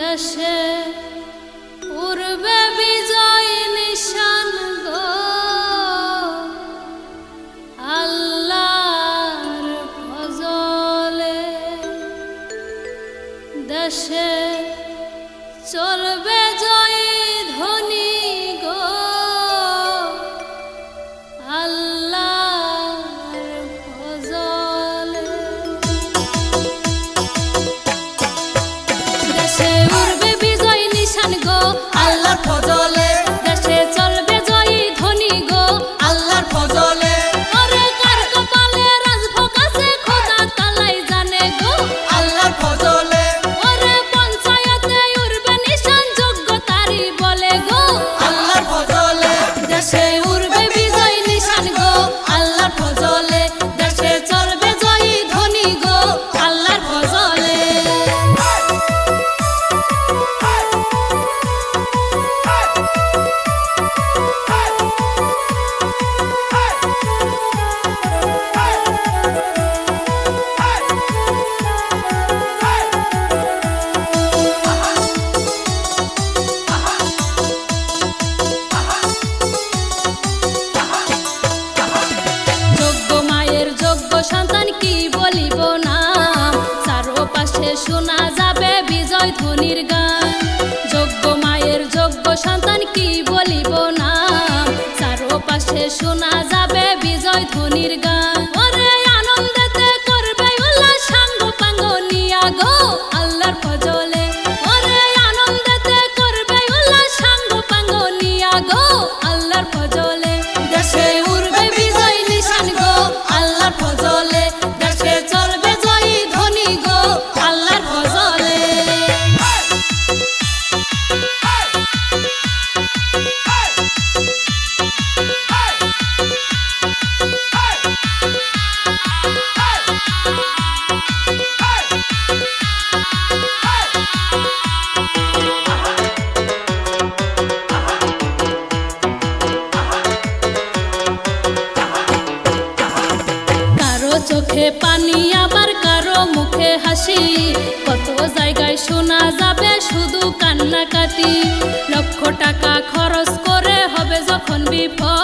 দেশে উড়বে বিজয় নিশান গো। আল্লাহর ফজলে দেশে চলবে জয় আল্লাহর ফজলে শোনা যাবে বিজয় ধ্বনির গান। যোগ্য মায়ের যোগ্য সন্তান কি বলিব না? চারো পাশে শোনা যাবে বিজয় ধ্বনির গান। চোখে পানি, আবার কারও মুখে হাসি। কত জায়গায় শোনা যাবে শুধু কান্নাকাটি। লক্ষ টাকা খরচ করে হবে যখন বিপদ।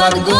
আমার গো